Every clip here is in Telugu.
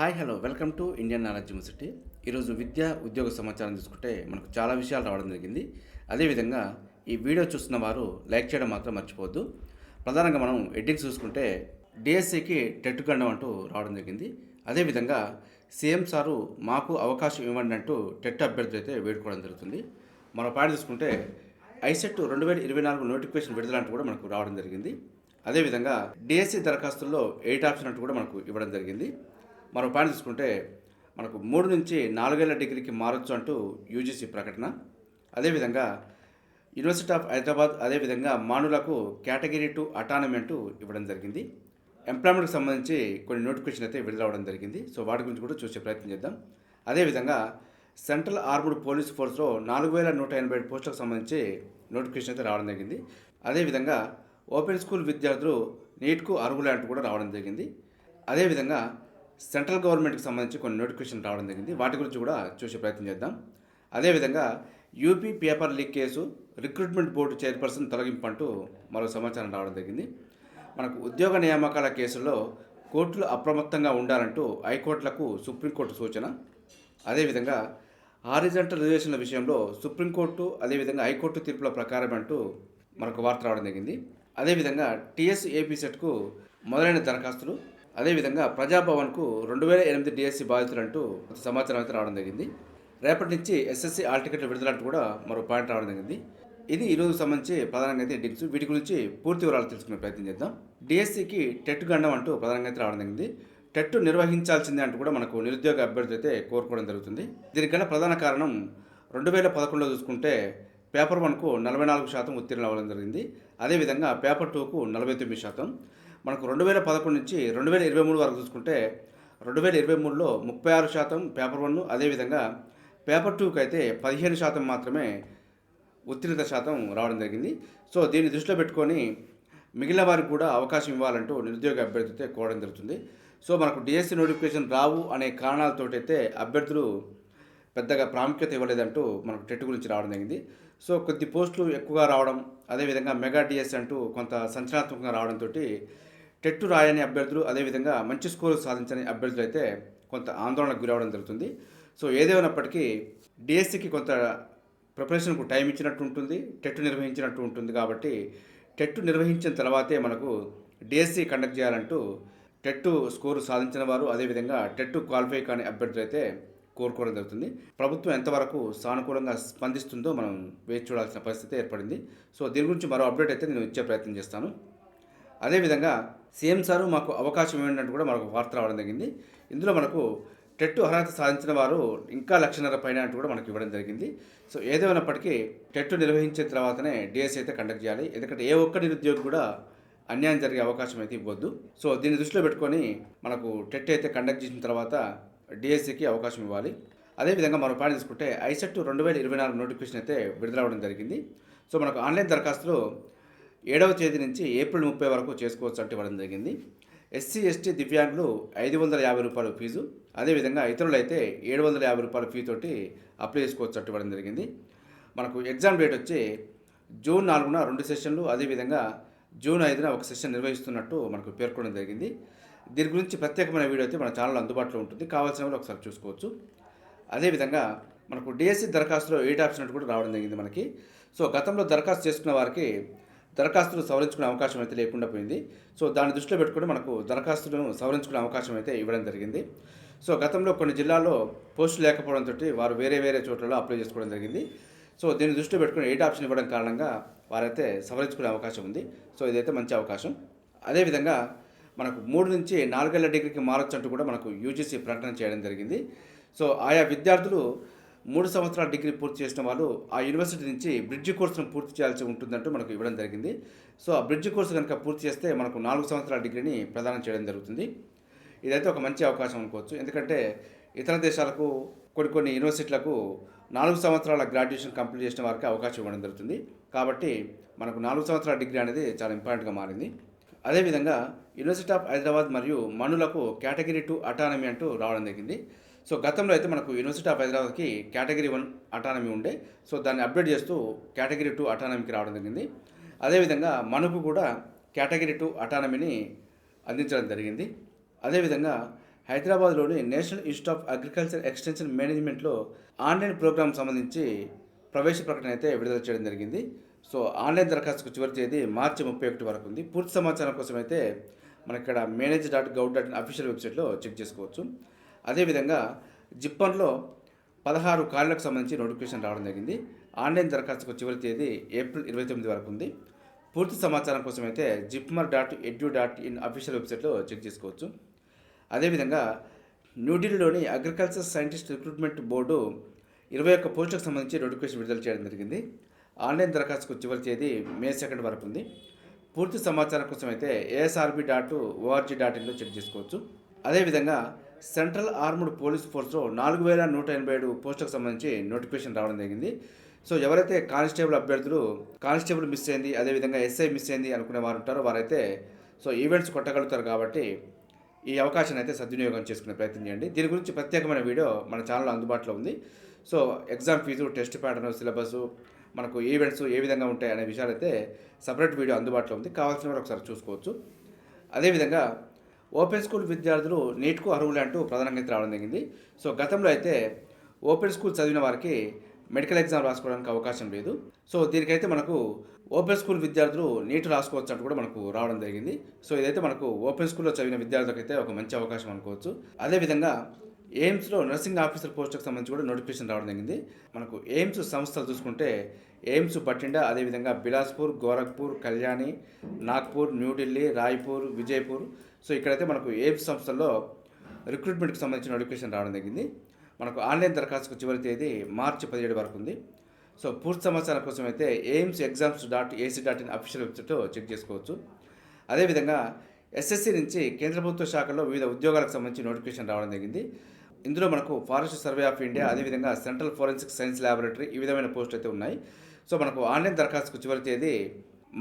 Hi hello. Welcome to Indian knowledge university. ఈరోజు విద్య ఉద్యోగ సమాచారం తీసుకుంటే మనకు చాలా విషయాలు రావడం జరిగింది. అదేవిధంగా ఈ వీడియో చూస్తున్న వారు లైక్ చేయడం మాత్రం మర్చిపోవద్దు. ప్రధానంగా మనం ఎడ్డింగ్స్ చూసుకుంటే డిఎస్సికి టెట్ గండం అంటూ రావడం జరిగింది. అదేవిధంగా సీఎం సారు మాకు అవకాశం ఇవ్వండి అంటూ టెట్ అభ్యర్థులు అయితే వేడుకోవడం జరుగుతుంది. మన పాట చూసుకుంటే ఐసెట్ రెండు వేల ఇరవై నాలుగు నోటిఫికేషన్ విడుదల అంటూ కూడా మనకు రావడం జరిగింది. అదేవిధంగా డిఎస్సి దరఖాస్తుల్లో ఎయిట్ ఆప్షన్ అంటూ కూడా మనకు ఇవ్వడం జరిగింది. మరో పాయింట్ చూసుకుంటే మనకు మూడు నుంచి నాలుగేళ్ళ డిగ్రీకి మారొచ్చు అంటూ యూజీసీ ప్రకటన. అదేవిధంగా యూనివర్సిటీ ఆఫ్ హైదరాబాద్ అదేవిధంగా మానులకు కేటగిరీ టు అటానమీ అంటూ ఇవ్వడం జరిగింది. ఎంప్లాయ్మెంట్కి సంబంధించి కొన్ని నోటిఫికేషన్ అయితే విడుదలవడం జరిగింది. సో వాటి గురించి కూడా చూసే ప్రయత్నం చేద్దాం. అదేవిధంగా సెంట్రల్ ఆర్మ్డ్ పోలీస్ ఫోర్స్లో నాలుగు వేల నూట ఎనభై ఏడు పోస్టులకు సంబంధించి నోటిఫికేషన్ అయితే రావడం జరిగింది. అదేవిధంగా ఓపెన్ స్కూల్ విద్యార్థులు నీట్కు అర్హులు అంటూ కూడా రావడం జరిగింది. అదేవిధంగా సెంట్రల్ గవర్నమెంట్కి సంబంధించి కొన్ని నోటిఫికేషన్ రావడం జరిగింది. వాటి గురించి కూడా చూసే ప్రయత్నం చేద్దాం. అదేవిధంగా UP paper leak case recruitment board chairperson తొలగింపు అంటూ మరో సమాచారం రావడం జరిగింది. మనకు ఉద్యోగ నియామకాల కేసుల్లో కోర్టులు అప్రమత్తంగా ఉండాలంటూ హైకోర్టులకు సుప్రీంకోర్టు సూచన. అదేవిధంగా హారిజంటల్ రిజర్వేషన్ల విషయంలో సుప్రీంకోర్టు అదేవిధంగా హైకోర్టు తీర్పుల ప్రకారం అంటూ మనకు వార్త రావడం జరిగింది. అదేవిధంగా టిఎస్ ఏపీ సెట్కు మొదలైన దరఖాస్తులు అదేవిధంగా ప్రజాభవన్కు రెండు వేల ఎనిమిది డిఎస్సి బాధితులు అంటూ సమాచారం అయితే రావడం జరిగింది. రేపటి నుంచి ఎస్ఎస్సి ఆల్ టికెట్లు విడుదల అంటూ కూడా మరో పాయింట్ రావడం జరిగింది. ఇది ఈరోజు సంబంధించి ప్రధానంగా అయితే డిగ్స్ వీటి గురించి పూర్తి వివరాలు తెలుసుకునే ప్రయత్నం చేద్దాం. డిఎస్సికి టెట్ గండం అంటూ ప్రధానంగా అయితే రావడం జరిగింది. టెట్ నిర్వహించాల్సిందే అంటూ కూడా మనకు నిరుద్యోగ అభ్యర్థి అయితే కోరుకోవడం జరుగుతుంది. దీనికి గల ప్రధాన కారణం రెండు వేల పదకొండులో చూసుకుంటే పేపర్ వన్కు నలభై నాలుగు శాతం ఉత్తీర్ణం అవ్వడం జరిగింది. అదేవిధంగా పేపర్ టూకు నలభై తొమ్మిది శాతం. మనకు రెండు వేల పదకొండు నుంచి రెండు వేల ఇరవై మూడు వరకు చూసుకుంటే రెండు వేల ఇరవై మూడులో ముప్పై ఆరు శాతం పేపర్ వన్ అదేవిధంగా పేపర్ టూకి అయితే పదిహేను శాతం మాత్రమే ఉత్తీర్ణత శాతం రావడం జరిగింది. సో దీన్ని దృష్టిలో పెట్టుకొని మిగిలిన వారికి కూడా అవకాశం ఇవ్వాలంటూ నిరుద్యోగ అభ్యర్థితే కోరడం జరుగుతుంది. సో మనకు డిఎస్సి నోటిఫికేషన్ రావు అనే కారణాలతోటైతే అభ్యర్థులు పెద్దగా ప్రాముఖ్యత ఇవ్వలేదంటూ మనకు టెట్ గురించి రావడం జరిగింది. సో కొద్ది పోస్టులు ఎక్కువగా రావడం అదేవిధంగా మెగా డిఎస్ అంటూ కొంత సంచలనాత్మకంగా రావడంతో టెట్టు రాయని అభ్యర్థులు అదేవిధంగా మంచి స్కోరు సాధించని అభ్యర్థులు అయితే కొంత ఆందోళనకు గురవడం జరుగుతుంది. సో ఏదేమైనప్పటికీ డిఎస్సికి కొంత ప్రిపరేషన్కు టైం ఇచ్చినట్టు ఉంటుంది టెట్ నిర్వహించినట్టు ఉంటుంది కాబట్టి టెట్ నిర్వహించిన తర్వాతే మనకు డిఎస్సి కండక్ట్ చేయాలంటూ టెట్ స్కోరు సాధించిన వారు అదేవిధంగా టెట్ క్వాలిఫై కాని అభ్యర్థులు అయితే కోరుకోవడం జరుగుతుంది. ప్రభుత్వం ఎంతవరకు సానుకూలంగా స్పందిస్తుందో మనం వేచి చూడాల్సిన పరిస్థితి ఏర్పడింది. సో దీని గురించి మరో అప్డేట్ అయితే నేను ఇచ్చే ప్రయత్నం చేస్తాను. అదేవిధంగా సీఎం సారు మాకు అవకాశం ఇవ్వండి కూడా మనకు వార్త రావడం జరిగింది. ఇందులో మనకు టెట్టు అర్హత సాధించిన వారు ఇంకా లక్షన్నర పైన అంటూ కూడా మనకు ఇవ్వడం జరిగింది. సో ఏదేమైనప్పటికీ టెట్టు నిర్వహించిన తర్వాతనే డిఎస్ అయితే కండక్ట్ చేయాలి. ఎందుకంటే ఏ ఒక్క నిరుద్యోగి కూడా అన్యాయం జరిగే అవకాశం అయితే ఇవ్వద్దు. సో దీన్ని దృష్టిలో పెట్టుకొని మనకు టెట్ అయితే కండక్ట్ చేసిన తర్వాత డిఎస్సికి అవకాశం ఇవ్వాలి. అదేవిధంగా మనం పాయింట్ తీసుకుంటే ఐసెట్ రెండు వేల ఇరవై నాలుగు నోటిఫికేషన్ అయితే విడుదలవ్వడం జరిగింది. సో మనకు ఆన్లైన్ దరఖాస్తులు ఏడవ తేదీ నుంచి ఏప్రిల్ ముప్పై వరకు చేసుకోవచ్చు అంటే ఇవ్వడం జరిగింది. ఎస్సీ ఎస్టీ దివ్యాంగులు ఐదు వందల యాభై రూపాయల ఫీజు అదేవిధంగా ఇతరులైతే ఏడు వందల యాభై రూపాయల ఫీ తోటి అప్లై చేసుకోవచ్చు అట్టు ఇవ్వడం జరిగింది. మనకు ఎగ్జామ్ డేట్ వచ్చి జూన్ నాలుగున రెండు సెషన్లు అదేవిధంగా జూన్ ఐదున ఒక సెషన్ నిర్వహిస్తున్నట్టు మనకు పేర్కొనడం జరిగింది. దీని గురించి ప్రత్యేకమైన వీడియో అయితే మన ఛానల్ అందుబాటులో ఉంటుంది. కావాల్సిన వాళ్ళు ఒకసారి చూసుకోవచ్చు. అదేవిధంగా మనకు డిఎస్సి దరఖాస్తులో ఎయిట్ ఆప్షన్ అంటూ కూడా రావడం జరిగింది మనకి. సో గతంలో దరఖాస్తు చేసుకున్న వారికి దరఖాస్తులు సవరించుకునే అవకాశం అయితే లేకుండా పోయింది. సో దాన్ని దృష్టిలో పెట్టుకుని మనకు దరఖాస్తులను సవరించుకునే అవకాశం అయితే ఇవ్వడం జరిగింది. సో గతంలో కొన్ని జిల్లాల్లో పోస్టులు లేకపోవడంతో వారు వేరే వేరే చోట్లలో అప్లై చేసుకోవడం జరిగింది. సో దీన్ని దృష్టిలో పెట్టుకుని ఎయిట్ ఆప్షన్ ఇవ్వడం కారణంగా వారైతే సవరించుకునే అవకాశం ఉంది. సో ఇదైతే మంచి అవకాశం. అదేవిధంగా మనకు మూడు నుంచి నాలుగేళ్ళ డిగ్రీకి మారొచ్చు అంటూ కూడా మనకు యూజీసీ ప్రకటన చేయడం జరిగింది. సో ఆయా విద్యార్థులు మూడు సంవత్సరాల డిగ్రీ పూర్తి చేసిన వాళ్ళు ఆ యూనివర్సిటీ నుంచి బ్రిడ్జ్ కోర్సును పూర్తి చేయాల్సి ఉంటుందంటూ మనకు ఇవ్వడం జరిగింది. సో ఆ బ్రిడ్జ్ కోర్సు కనుక పూర్తి చేస్తే మనకు నాలుగు సంవత్సరాల డిగ్రీని ప్రదానం చేయడం జరుగుతుంది. ఇదైతే ఒక మంచి అవకాశం అనుకోవచ్చు. ఎందుకంటే ఇతర దేశాలకు కొన్ని కొన్ని యూనివర్సిటీలకు నాలుగు సంవత్సరాల గ్రాడ్యుయేషన్ కంప్లీట్ చేసిన వారికి అవకాశం ఇవ్వడం జరుగుతుంది. కాబట్టి మనకు నాలుగు సంవత్సరాల డిగ్రీ అనేది చాలా ఇంపార్టెంట్గా మారింది. అదేవిధంగా యూనివర్సిటీ ఆఫ్ హైదరాబాద్ మరియు మనులకు కేటగిరీ టూ అటానమీ అంటూ రావడం జరిగింది. సో గతంలో అయితే మనకు యూనివర్సిటీ ఆఫ్ హైదరాబాద్కి కేటగిరీ వన్ అటానమీ ఉండే. సో దాన్ని అప్డేట్ చేస్తూ కేటగిరీ టూ అటానమీకి రావడం జరిగింది. అదేవిధంగా మనకు కూడా కేటగిరీ టూ అటానమీని అందించడం జరిగింది. అదేవిధంగా హైదరాబాద్లోని national institute of agriculture extension మేనేజ్మెంట్లో ఆన్లైన్ ప్రోగ్రామ్ సంబంధించి ప్రవేశ ప్రకటన అయితే విడుదల చేయడం జరిగింది. సో ఆన్లైన్ దరఖాస్తుకు చివరి తేదీ మార్చి ముప్పై ఒకటి వరకు ఉంది. పూర్తి సమాచారం కోసం అయితే మన ఇక్కడ manage dot gov dot in official వెబ్సైట్లో చెక్ చేసుకోవచ్చు. అదేవిధంగా జిప్పన్లో పదహారు కార్లకు సంబంధించి నోటిఫికేషన్ రావడం జరిగింది. ఆన్లైన్ దరఖాస్తుకు చివరి తేదీ ఏప్రిల్ ఇరవై తొమ్మిది వరకు ఉంది. పూర్తి సమాచారం కోసం అయితే JIPMER dot edu dot in official వెబ్సైట్లో చెక్ చేసుకోవచ్చు. అదేవిధంగా న్యూఢిల్లీలోని అగ్రికల్చర్ సైంటిస్ట్ రిక్రూట్మెంట్ బోర్డు ఇరవై ఒక్క పోస్టులకు సంబంధించి నోటిఫికేషన్ విడుదల చేయడం జరిగింది. ఆన్లైన్ దరఖాస్తుకు చివరి తేదీ మే సెకండ్ వరకు ఉంది. పూర్తి సమాచారం కోసం అయితే ఏఎస్ఆర్బి డాట్ ఓఆర్జీ డాట్ ఇన్లో చెక్ చేసుకోవచ్చు. అదేవిధంగా సెంట్రల్ ఆర్మ్డ్ పోలీస్ ఫోర్స్లో నాలుగు వేల నూట ఎనభై ఏడు పోస్టులకు సంబంధించి నోటిఫికేషన్ రావడం జరిగింది. సో ఎవరైతే కానిస్టేబుల్ అభ్యర్థులు కానిస్టేబుల్ మిస్ అయింది అదేవిధంగా ఎస్ఐ మిస్ అయింది అనుకునే వారు ఉంటారో వారైతే సో ఈవెంట్స్ కొట్టగలుగుతారు కాబట్టి ఈ అవకాశాన్ని అయితే సద్వినియోగం చేసుకునే ప్రయత్నం చేయండి. దీని గురించి ప్రత్యేకమైన వీడియో మన ఛానల్లో అందుబాటులో ఉంది. So exam fee test pattern syllabus మనకు ఈవెంట్స్ ఏ విధంగా ఉంటాయి అనే విషయాలు అయితే సపరేట్ వీడియో అందుబాటులో ఉంది. కావాల్సిన వారు ఒకసారి చూసుకోవచ్చు. అదేవిధంగా ఓపెన్ స్కూల్ విద్యార్థులు నీట్కు అర్హులు అంటూ ప్రధానంగా అయితే రావడం జరిగింది. సో గతంలో అయితే ఓపెన్ స్కూల్ చదివిన వారికి మెడికల్ ఎగ్జామ్ రాసుకోవడానికి అవకాశం లేదు. సో దీనికైతే మనకు ఓపెన్ స్కూల్ విద్యార్థులు నీట్ రాసుకోవచ్చు అంటూ కూడా మనకు రావడం జరిగింది. సో ఇదైతే మనకు ఓపెన్ స్కూల్లో చదివిన విద్యార్థులకైతే ఒక మంచి అవకాశం అనుకోవచ్చు. అదేవిధంగా ఎయిమ్స్లో నర్సింగ్ ఆఫీసర్ పోస్టుకు సంబంధించి కూడా నోటిఫికేషన్ రావడం జరిగింది. మనకు ఎయిమ్స్ సంస్థలు చూసుకుంటే ఎయిమ్స్ బఠిండా అదేవిధంగా బిలాస్పూర్ గోరఖ్పూర్ కళ్యాణి నాగ్పూర్ న్యూఢిల్లీ రాయ్పూర్ విజయపూర్. సో ఇక్కడైతే మనకు ఎయిమ్స్ సంస్థల్లో రిక్రూట్మెంట్కి సంబంధించిన నోటిఫికేషన్ రావడం జరిగింది. మనకు ఆన్లైన్ దరఖాస్తుకు చివరి తేదీ మార్చి పదిహేడు వరకు ఉంది. సో పూర్తి సమాచారం కోసం అయితే AIIMS exams dot AC dot in official website check చేసుకోవచ్చు. అదేవిధంగా ఎస్ఎస్సి నుంచి కేంద్ర ప్రభుత్వ శాఖలో వివిధ ఉద్యోగాలకు సంబంధించి నోటిఫికేషన్ రావడం జరిగింది. ఇందులో మనకు ఫారెస్ట్ సర్వే ఆఫ్ ఇండియా అదేవిధంగా సెంట్రల్ ఫోరెన్సిక్ సైన్స్ ల్యాబొరేటరీ ఈ విధమైన పోస్ట్ అయితే ఉన్నాయి. సో మనకు ఆన్లైన్ దరఖాస్తుకు చివరి తేదీ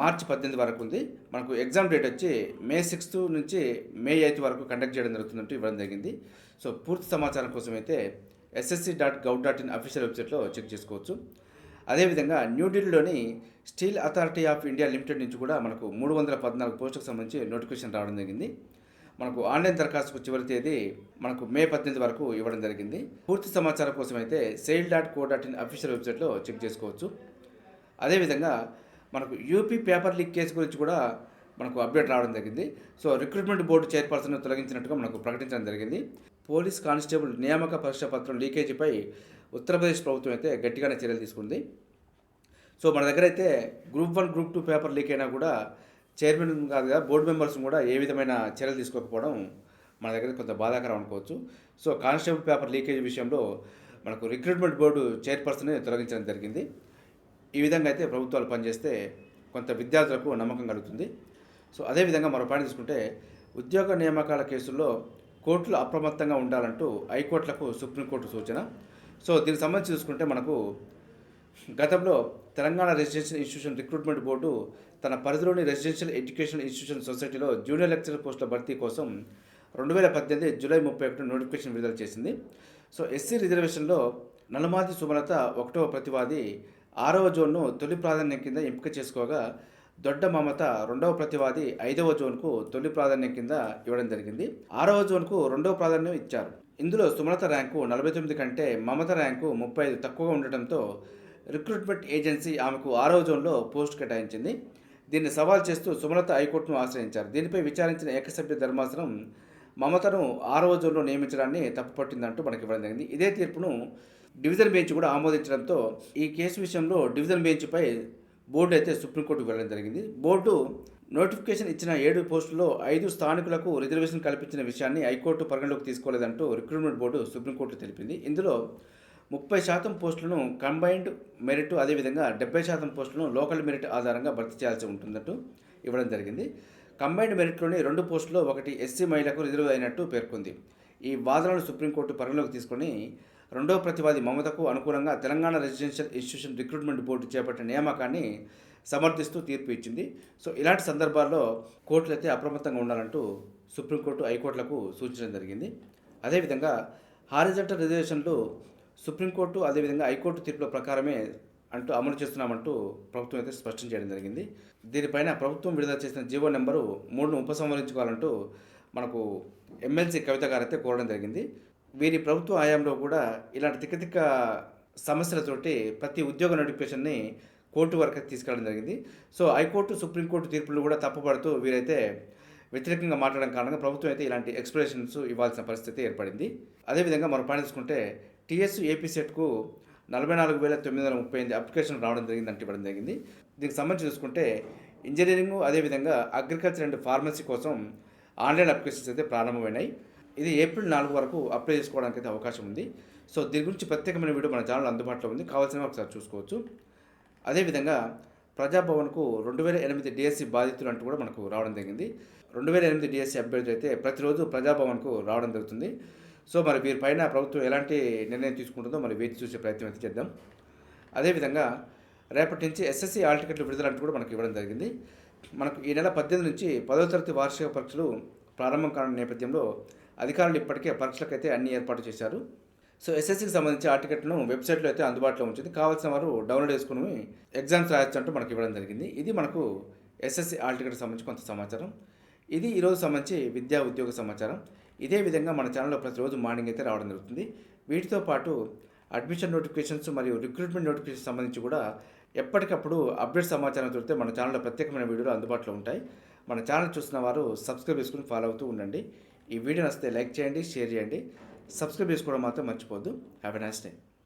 మార్చి పద్దెనిమిది వరకు ఉంది. మనకు ఎగ్జామ్ డేట్ వచ్చి మే సిక్స్త్ నుంచి మే ఎయిత్ వరకు కండక్ట్ చేయడం జరుగుతుందంటూ ఇవ్వడం జరిగింది. సో పూర్తి సమాచారం కోసం అయితే SSC dot gov dot in official వెబ్సైట్లో చెక్ చేసుకోవచ్చు. అదేవిధంగా న్యూఢిల్లీలోని steel authority of India limited నుంచి కూడా మనకు మూడు వందల పద్నాలుగు పోస్టులకు సంబంధించి నోటిఫికేషన్ రావడం జరిగింది. మనకు ఆన్లైన్ దరఖాస్తుకు చివరి తేదీ మనకు మే పద్దెనిమిది వరకు ఇవ్వడం జరిగింది. పూర్తి సమాచారం కోసం అయితే SAIL dot co dot in official వెబ్సైట్లో చెక్ చేసుకోవచ్చు. అదేవిధంగా మనకు యూపీ పేపర్ లీక్ కేసు గురించి కూడా మనకు అప్డేట్ రావడం జరిగింది. సో రిక్రూట్మెంట్ బోర్డు చైర్పర్సన్ తొలగించినట్టుగా మనకు ప్రకటించడం జరిగింది. పోలీస్ కానిస్టేబుల్ నియామక పరీక్ష పత్రం లీకేజీపై ఉత్తరప్రదేశ్ ప్రభుత్వం అయితే గట్టిగానే చర్యలు తీసుకుంది. సో మన దగ్గర అయితే group one group two paper leak అయినా కూడా చైర్మన్ కాదుగా బోర్డు మెంబర్స్ కూడా ఏ విధమైన చర్యలు తీసుకోకపోవడం మన దగ్గర కొంత బాధాకరం అనుకోవచ్చు. సో కానిస్టేబుల్ పేపర్ లీకేజ్ విషయంలో మనకు రిక్రూట్మెంట్ బోర్డు చైర్పర్సన్ తొలగించడం జరిగింది. ఈ విధంగా అయితే ప్రభుత్వాలు పనిచేస్తే కొంత విద్యార్థులకు నమ్మకం కలుగుతుంది. సో అదేవిధంగా మరో పాయింట్ తీసుకుంటే ఉద్యోగ నియామకాల కేసుల్లో కోర్టులు అప్రమత్తంగా ఉండాలంటూ హైకోర్టులకు సుప్రీంకోర్టు సూచన. సో దీనికి సంబంధించి చూసుకుంటే మనకు గతంలో Telangana residential institution recruitment board తన పరిధిలోని రెసిడెన్షియల్ ఎడ్యుకేషన్ ఇన్స్టిట్యూషన్ సొసైటీలో జూనియర్ లెక్చరర్ పోస్టుల భర్తీ కోసం రెండు వేల పద్దెనిమిది జూలై ముప్పై ఒకటి నోటిఫికేషన్ విడుదల చేసింది. సో ఎస్సీ రిజర్వేషన్లో నల్లమాది సుమలత ఒకటవ ప్రతివాది ఆరవ జోన్ను తొలి ప్రాధాన్యం కింద ఎంపిక చేసుకోగా దొడ్డ మమత రెండవ ప్రతివాది ఐదవ జోన్కు తొలి ప్రాధాన్యం కింద ఇవ్వడం జరిగింది. ఆరవ జోన్కు రెండవ ప్రాధాన్యం ఇచ్చారు. ఇందులో సుమలత ర్యాంకు నలభై తొమ్మిది కంటే మమత ర్యాంకు ముప్పై ఐదు తక్కువగా ఉండటంతో రిక్రూట్మెంట్ ఏజెన్సీ ఆమెకు ఆరో జోన్లో పోస్ట్ కేటాయించింది. దీన్ని సవాల్ చేస్తూ సుమలత హైకోర్టును ఆశ్రయించారు. దీనిపై విచారించిన ఏకసభ్య ధర్మాసనం మమతను ఆరో జోన్లో నియమించడాన్ని తప్పుపట్టిందంటూ మనకి ఇవ్వడం జరిగింది. ఇదే తీర్పును డివిజన్ బెంచ్ కూడా ఆమోదించడంతో ఈ కేసు విషయంలో డివిజన్ బెంచ్పై బోర్డు అయితే సుప్రీంకోర్టుకు వెళ్ళడం జరిగింది. బోర్డు నోటిఫికేషన్ ఇచ్చిన ఏడు పోస్టుల్లో ఐదు స్థానికులకు రిజర్వేషన్ కల్పించిన విషయాన్ని హైకోర్టు పరిగణలోకి తీసుకోలేదంటూ రిక్రూట్మెంట్ బోర్డు సుప్రీంకోర్టు తెలిపింది. ఇందులో ముప్పై శాతం పోస్టులను కంబైన్డ్ మెరిట్ అదేవిధంగా డెబ్బై శాతం పోస్టులను లోకల్ మెరిట్ ఆధారంగా భర్తీ చేయాల్సి ఉంటుందంటూ ఇవ్వడం జరిగింది. కంబైన్డ్ మెరిట్లోని రెండు పోస్టులు ఒకటి ఎస్సీ మహిళకు రిజర్వ్ అయినట్టు పేర్కొంది. ఈ వాదనలు సుప్రీంకోర్టు పరిగణలోకి తీసుకొని రెండవ ప్రతివాది మమతకు అనుకూలంగా Telangana residential institution recruitment board చేపట్టిన నియామకాన్ని సమర్థిస్తూ తీర్పు ఇచ్చింది. సో ఇలాంటి సందర్భాల్లో కోర్టులు అయితే అప్రమత్తంగా ఉండాలంటూ సుప్రీంకోర్టు హైకోర్టులకు సూచించడం జరిగింది. అదేవిధంగా హారిజంటల్ రిజర్వేషన్లు సుప్రీంకోర్టు అదేవిధంగా హైకోర్టు తీర్పుల ప్రకారమే అంటూ అమలు చేస్తున్నామంటూ ప్రభుత్వం అయితే స్పష్టం చేయడం జరిగింది. దీనిపైన ప్రభుత్వం విడుదల చేసిన జీవో నెంబరు మూడును ఉపసంహరించుకోవాలంటూ మనకు ఎమ్మెల్సీ కవిత గారైతే కోరడం జరిగింది. వీరి ప్రభుత్వ హయాంలో కూడా ఇలాంటి తిక్క తిక్క సమస్యలతోటి ప్రతి ఉద్యోగ నోటిఫికేషన్ని కోర్టు వరకు తీసుకెళ్ళడం జరిగింది. సో హైకోర్టు సుప్రీంకోర్టు తీర్పులు కూడా తప్పుపడుతూ వీరైతే వ్యతిరేకంగా మాట్లాడడం కారణంగా ప్రభుత్వం అయితే ఇలాంటి ఎక్స్ప్లెనేషన్స్ ఇవ్వాల్సిన పరిస్థితి ఏర్పడింది. అదేవిధంగా మనం పని తీసుకుంటే టీఎస్ ఏపీ సెట్కు నలభై నాలుగు వేల తొమ్మిది వందల ముప్పై ఎనిమిది అప్లికేషన్ రావడం జరిగింది అంటే ఇవ్వడం జరిగింది. దీనికి సంబంధించి చూసుకుంటే ఇంజనీరింగ్ అదేవిధంగా అగ్రికల్చర్ అండ్ ఫార్మసీ కోసం ఆన్లైన్ అప్లికేషన్స్ అయితే ప్రారంభమైనాయి. ఇది ఏప్రిల్ నాలుగు వరకు అప్లై చేసుకోవడానికి అయితే అవకాశం ఉంది. సో దీని గురించి ప్రత్యేకమైన వీడియో మన ఛానల్ అందుబాటులో ఉంది. కావాల్సిన ఒకసారి చూసుకోవచ్చు. అదేవిధంగా ప్రజాభవన్కు రెండు వేల ఎనిమిది డిఎస్సి బాధితులు అంటూ కూడా మనకు రావడం జరిగింది. రెండు వేల ఎనిమిది డిఎస్సి అభ్యర్థులు అయితే ప్రతిరోజు ప్రజాభవన్కు రావడం జరుగుతుంది. సో మరి వీరిపైన ప్రభుత్వం ఎలాంటి నిర్ణయం తీసుకుంటుందో మరి వేచి చూసే ప్రయత్నం అయితే చేద్దాం. అదేవిధంగా రేపటి నుంచి ఎస్ఎస్సి ఆల్ టికెట్లు విడుదల అంటూ కూడా మనకు ఇవ్వడం జరిగింది. మనకు ఈ నెల పద్దెనిమిది నుంచి పదో తరగతి వార్షిక పరీక్షలు ప్రారంభం కానున్న నేపథ్యంలో అధికారులు ఇప్పటికే పరీక్షలకైతే అన్ని ఏర్పాటు చేశారు. సో ఎస్ఎస్సికి సంబంధించి ఆ టికెట్ను వెబ్సైట్లో అయితే అందుబాటులో ఉంచింది. కావాల్సిన వారు డౌన్లోడ్ చేసుకుని ఎగ్జామ్స్ రాయొచ్చు అంటూ మనకి ఇవ్వడం జరిగింది. ఇది మనకు ఎస్ఎస్సి ఆల్ టికెట్ సంబంధించి కొంత సమాచారం. ఇది ఈరోజు సంబంధించి విద్యా ఉద్యోగ సమాచారం. ఇదే విధంగా మన ఛానల్లో ప్రతిరోజు మార్నింగ్ అయితే రావడం జరుగుతుంది. వీటితో పాటు అడ్మిషన్ నోటిఫికేషన్స్ మరియు రిక్రూట్మెంట్ నోటిఫికేషన్ సంబంధించి కూడా ఎప్పటికప్పుడు అప్డేట్ సమాచారం దొరికితే మన ఛానల్లో ప్రత్యేకమైన వీడియోలు అందుబాటులో ఉంటాయి. మన ఛానల్ చూస్తున్న వారు సబ్స్క్రైబ్ చేసుకుని ఫాలో అవుతూ ఉండండి. ఈ వీడియో నచ్చితే లైక్ చేయండి షేర్ చేయండి. సబ్స్క్రైబ్ చేసుకోవడం మాత్రం మర్చిపోద్దు హ్యావ్ ఎ నైస్ డే